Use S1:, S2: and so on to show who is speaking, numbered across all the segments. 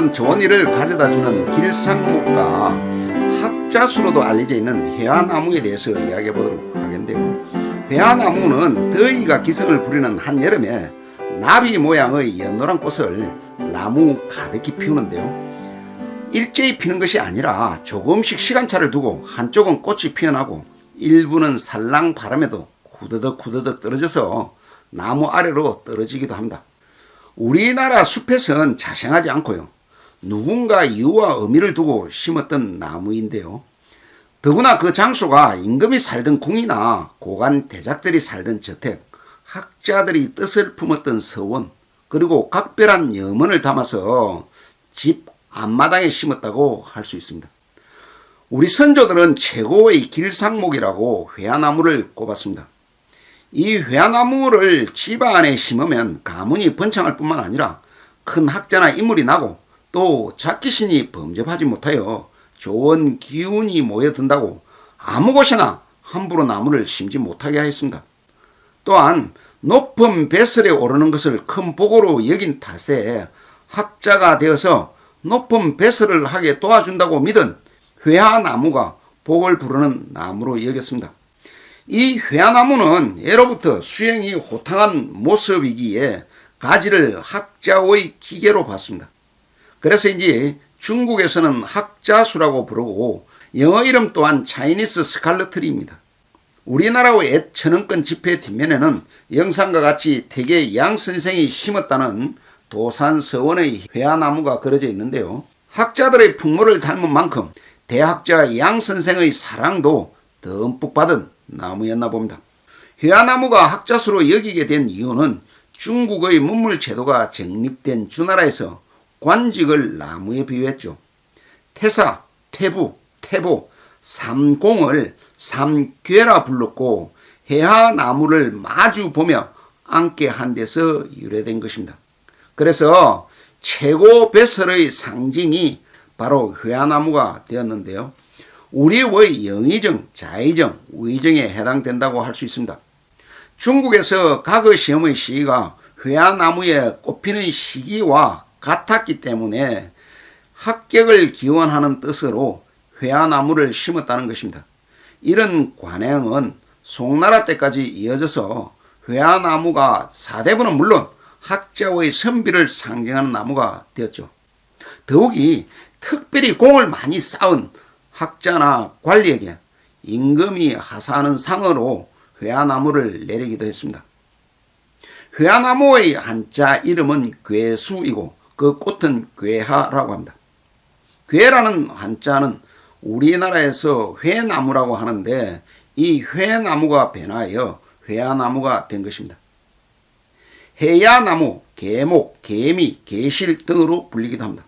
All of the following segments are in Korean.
S1: 아무런 좋은 일을 가져다 주는 길상목과 학자수로도 알려져 있는 회화나무에 대해서 이야기해 보도록 하겠는데요. 회화나무는 더위가 기승을 부리는 한여름에 나비 모양의 연노란 꽃을 나무 가득히 피우는데요. 일제히 피는 것이 아니라 조금씩 시간차를 두고 한쪽은 꽃이 피어나고 일부는 살랑 바람에도 후드덕 후드덕 떨어져서 나무 아래로 떨어지기도 합니다. 우리나라 숲에선 자생하지 않고요. 누군가 이유와 의미를 두고 심었던 나무인데요. 더구나 그 장소가 임금이 살던 궁이나 고관 대작들이 살던 저택, 학자들이 뜻을 품었던 서원, 그리고 각별한 염원을 담아서 집 앞마당에 심었다고 할 수 있습니다. 우리 선조들은 최고의 길상목이라고 회화나무를 꼽았습니다. 이 회화나무를 집 안에 심으면 가문이 번창할 뿐만 아니라 큰 학자나 인물이 나고 또 자기신이 범접하지 못하여 좋은 기운이 모여든다고 아무 곳이나 함부로 나무를 심지 못하게 하였습니다. 또한 높은 배설에 오르는 것을 큰 복으로 여긴 탓에 학자가 되어서 높은 배설을 하게 도와준다고 믿은 회화나무가 복을 부르는 나무로 여겼습니다. 이 회화나무는 예로부터 수행이 호탕한 모습이기에 가지를 학자의 기계로 봤습니다. 그래서인지 중국에서는 학자수라고 부르고 영어 이름 또한 차이니스 스칼러트리입니다. 우리나라의 옛 천원권 지폐 뒷면에는 영상과 같이 대개 양 선생이 심었다는 도산 서원의 회화나무가 그려져 있는데요. 학자들의 풍모를 닮은 만큼 대학자 양 선생의 사랑도 듬뿍 받은 나무였나 봅니다. 회화나무가 학자수로 여기게 된 이유는 중국의 문물 제도가 정립된 주나라에서 관직을 나무에 비유했죠. 태사, 태부, 태보, 삼공을 삼괴라 불렀고 해하나무를 마주 보며 앉게 한 데서 유래된 것입니다. 그래서 최고 배설의 상징이 바로 회화나무가 되었는데요. 우리의 영의정, 자의정, 의정에 해당된다고 할 수 있습니다. 중국에서 과거 시험의 시기가 회화나무에 꼽히는 시기와 같았기 때문에 합격을 기원하는 뜻으로 회화나무를 심었다는 것입니다. 이런 관행은 송나라 때까지 이어져서 회화나무가 사대부는 물론 학자의 선비를 상징하는 나무가 되었죠. 더욱이 특별히 공을 많이 쌓은 학자나 관리에게 임금이 하사하는 상으로 회화나무를 내리기도 했습니다. 회화나무의 한자 이름은 괴수이고 그 꽃은 괴하라고 합니다. 괴라는 한자는 우리나라에서 회나무라고 하는데 이 회나무가 변하여 회화나무가 된 것입니다. 해야나무, 개목, 개미, 개실 등으로 불리기도 합니다.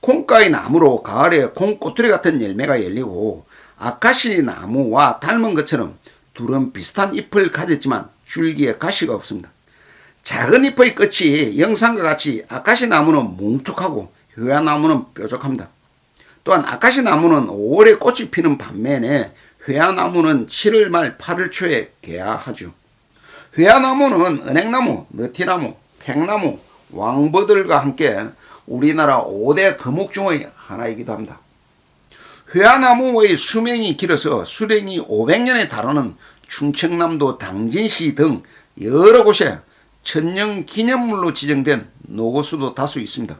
S1: 콩가의 나무로 가을에 콩꼬투리 같은 열매가 열리고 아카시 나무와 닮은 것처럼 둘은 비슷한 잎을 가졌지만 줄기에 가시가 없습니다. 작은 잎의 끝이 영상과 같이 아카시 나무는 뭉툭하고 회화나무는 뾰족합니다. 또한 아카시 나무는 5월에 꽃이 피는 반면에 회화나무는 7월 말 8월 초에 개화하죠. 회화나무는 은행나무, 느티나무, 팽나무, 왕버들과 함께 우리나라 5대 거목 중의 하나이기도 합니다. 회화나무의 수명이 길어서 수령이 500년에 달하는 충청남도 당진시 등 여러 곳에 천년 기념물로 지정된 노고수도 다수 있습니다.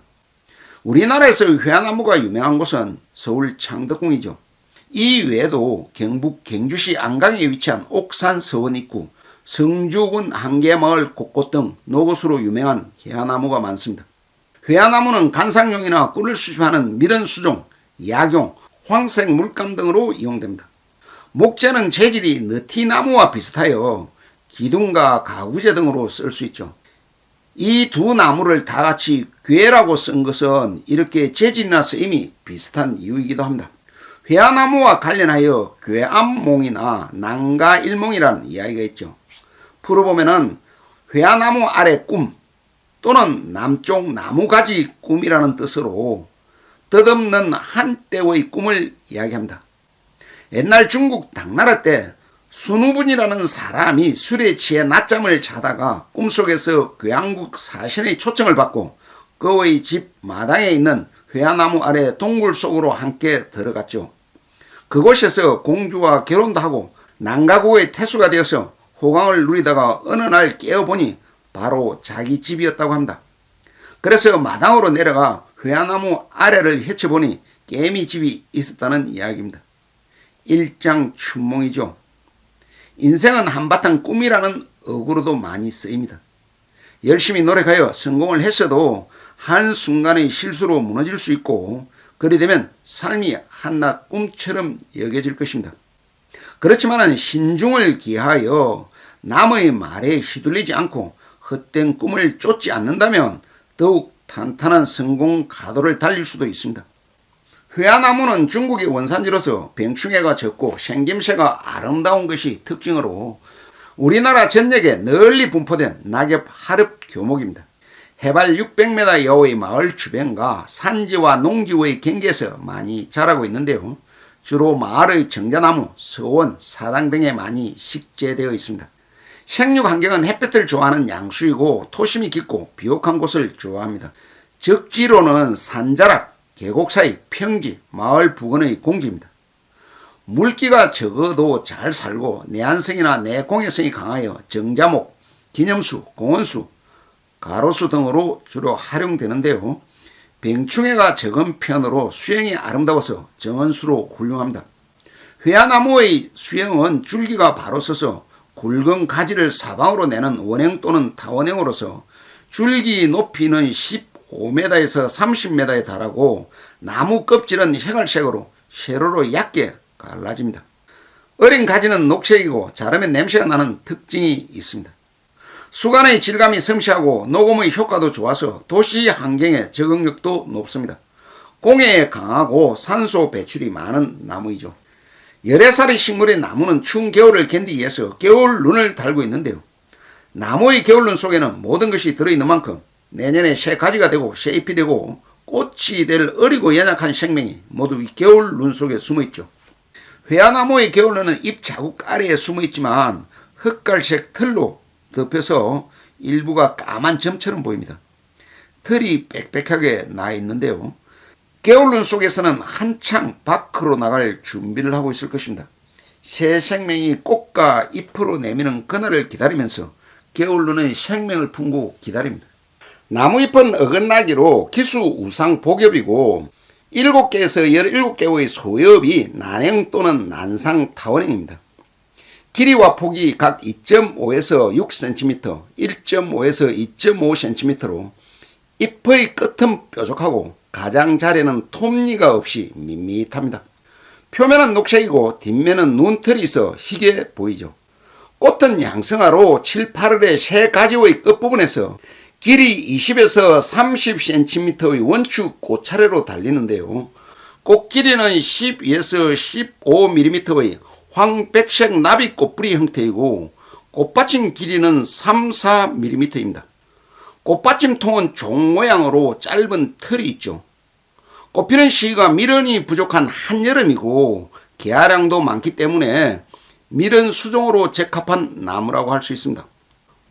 S1: 우리나라에서 회화나무가 유명한 곳은 서울 창덕궁이죠. 이 외에도 경북 경주시 안강에 위치한 옥산 서원 입구, 성주군 한계마을 곳곳 등 노고수로 유명한 회화나무가 많습니다. 회화나무는 간상용이나 꿀을 수집하는 밀원수종, 약용, 황색 물감 등으로 이용됩니다. 목재는 재질이 느티나무와 비슷하여 기둥과 가구재 등으로 쓸 수 있죠. 이 두 나무를 다 같이 괴라고 쓴 것은 이렇게 재질이나 쓰임이 비슷한 이유이기도 합니다. 회화나무와 관련하여 괴암몽이나 난가일몽이라는 이야기가 있죠. 풀어보면은 회화나무 아래 꿈 또는 남쪽 나무가지 꿈이라는 뜻으로 덧없는 한때의 꿈을 이야기합니다. 옛날 중국 당나라 때 순우분이라는 사람이 술에 취해 낮잠을 자다가 꿈속에서 괴양국 사신의 초청을 받고 그의 집 마당에 있는 회화나무 아래 동굴 속으로 함께 들어갔죠. 그곳에서 공주와 결혼도 하고 난가고의 태수가 되어서 호강을 누리다가 어느 날 깨어보니 바로 자기 집이었다고 합니다. 그래서 마당으로 내려가 회화나무 아래를 헤쳐보니 개미 집이 있었다는 이야기입니다. 일장 춘몽이죠. 인생은 한바탕 꿈이라는 어구로도 많이 쓰입니다. 열심히 노력하여 성공을 했어도 한순간의 실수로 무너질 수 있고 그리 되면 삶이 한낱 꿈처럼 여겨질 것입니다. 그렇지만 신중을 기하여 남의 말에 휘둘리지 않고 헛된 꿈을 쫓지 않는다면 더욱 탄탄한 성공 가도를 달릴 수도 있습니다. 회화나무는 중국의 원산지로서 병충해가 적고 생김새가 아름다운 것이 특징으로 우리나라 전역에 널리 분포된 낙엽 하릅 교목입니다. 해발 600m 여의 마을 주변과 산지와 농지의 경계에서 많이 자라고 있는데요. 주로 마을의 정자나무, 서원, 사당 등에 많이 식재되어 있습니다. 생육 환경은 햇볕을 좋아하는 양수이고 토심이 깊고 비옥한 곳을 좋아합니다. 적지로는 산자락, 계곡 사이, 평지, 마을 부근의 공지입니다. 물기가 적어도 잘 살고 내한성이나 내공해성이 강하여 정자목, 기념수, 공원수, 가로수 등으로 주로 활용되는데요. 병충해가 적은 편으로 수영이 아름다워서 정원수로 훌륭합니다. 회화나무의 수영은 줄기가 바로 서서 굵은 가지를 사방으로 내는 원형 또는 타원형으로서 줄기 높이는 15m에서 30m에 달하고 나무 껍질은 혈갈색으로 세로로 얇게 갈라집니다. 어린 가지는 녹색이고 자르면 냄새가 나는 특징이 있습니다. 수간의 질감이 섬세하고 녹음의 효과도 좋아서 도시 환경에 적응력도 높습니다. 공해에 강하고 산소 배출이 많은 나무이죠. 열애살의 식물의 나무는 추운 겨울을 견디기 위해서 겨울 눈을 달고 있는데요. 나무의 겨울 눈 속에는 모든 것이 들어있는 만큼 내년에 새 가지가 되고 새 잎이 되고 꽃이 될 어리고 연약한 생명이 모두 이 겨울 눈 속에 숨어 있죠. 회화나무의 겨울눈은 잎 자국 아래에 숨어 있지만 흑갈색 털로 덮여서 일부가 까만 점처럼 보입니다. 털이 빽빽하게 나 있는데요. 게을른 속에서는 한창 밖으로 나갈 준비를 하고 있을 것입니다. 새 생명이 꽃과 잎으로 내미는 그날을 기다리면서 게을르는 생명을 품고 기다립니다. 나무잎은 어긋나기로 기수 우상 복엽이고 7개에서 17개의 소엽이 난형 또는 난상 타원형입니다. 길이와 폭이 각 2.5에서 6cm, 1.5에서 2.5cm로 잎의 끝은 뾰족하고 가장자리는 톱니가 없이 밋밋합니다. 표면은 녹색이고 뒷면은 눈털이 있어 희게 보이죠. 꽃은 양성화로 7, 8월의 새 가지의 끝부분에서 길이 20에서 30cm의 원축 꽃차례로 달리는데요. 꽃 길이는 12에서 15mm의 황백색 나비 꽃 뿌리 형태이고 꽃받침 길이는 3, 4mm입니다. 꽃받침통은 종 모양으로 짧은 털이 있죠. 꽃피는 시기가 미련이 부족한 한여름이고 개화량도 많기 때문에 미련 수종으로 적합한 나무라고 할 수 있습니다.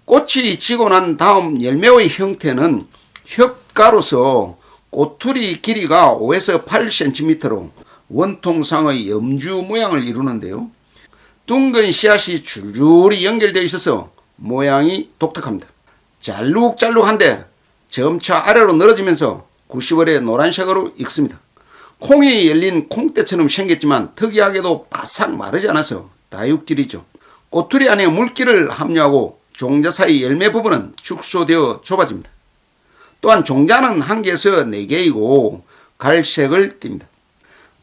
S1: 꽃이 지고 난 다음 열매의 형태는 협가로서 꼬투리 길이가 5에서 8cm로 원통상의 염주 모양을 이루는데요. 둥근 씨앗이 줄줄이 연결되어 있어서 모양이 독특합니다. 잘룩잘룩한데 점차 아래로 늘어지면서 90월에 노란색으로 익습니다. 콩이 열린 콩대처럼 생겼지만 특이하게도 바싹 마르지 않아서 다육질이죠. 꼬투리 안에 물기를 함유하고 종자 사이 열매 부분은 축소되어 좁아집니다. 또한 종자는 한 개에서 네 개이고 갈색을 띱니다.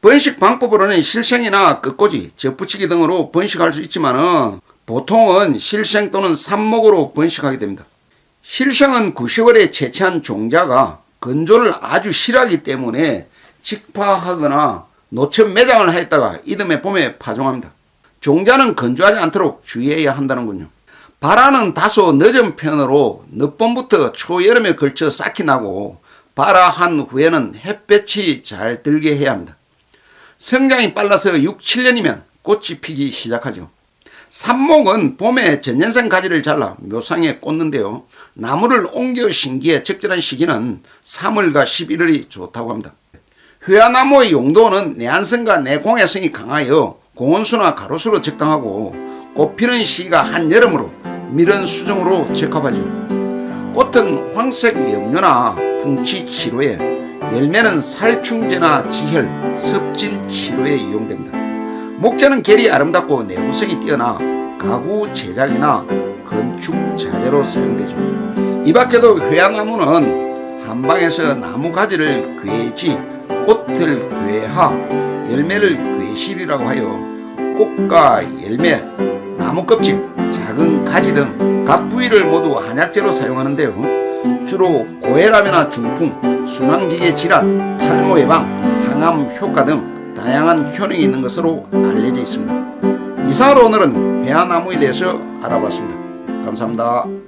S1: 번식 방법으로는 실생이나 끝꽂이, 접붙이기 등으로 번식할 수 있지만 보통은 실생 또는 삽목으로 번식하게 됩니다. 실생은 9, 10월에 채취한 종자가 건조를 아주 싫어하기 때문에 직파하거나 노천 매장을 하였다가 이듬해 봄에 파종합니다. 종자는 건조하지 않도록 주의해야 한다는군요. 발화는 다소 늦은 편으로 늦봄부터 초여름에 걸쳐 싹이 나고 발화한 후에는 햇볕이 잘 들게 해야 합니다. 성장이 빨라서 6, 7년이면 꽃이 피기 시작하죠. 삼목은 봄에 전년생 가지를 잘라 묘상에 꽂는데요. 나무를 옮겨 심기에 적절한 시기는 3월과 11월이 좋다고 합니다. 회화나무의 용도는 내한성과 내공해성이 강하여 공원수나 가로수로 적당하고 꽃 피는 시기가 한여름으로 미른 수종으로 적합하죠. 꽃은 황색 염료나 풍치 치료에 열매는 살충제나 지혈, 습진 치료에 이용됩니다. 목재는 결이 아름답고 내구성이 뛰어나 가구 제작이나 건축 자재로 사용되죠. 이 밖에도 회양나무는 한방에서 나무 가지를 괴지, 꽃을 괴하, 열매를 괴실이라고 하여 꽃과 열매, 나무 껍질, 작은 가지 등 각 부위를 모두 한약재로 사용하는데요. 주로 고혈압이나 중풍, 순환기계 질환, 탈모 예방, 항암 효과 등 다양한 효능이 있는 것으로 알려져 있습니다. 이상으로 오늘은 회화나무에 대해서 알아봤습니다. 감사합니다.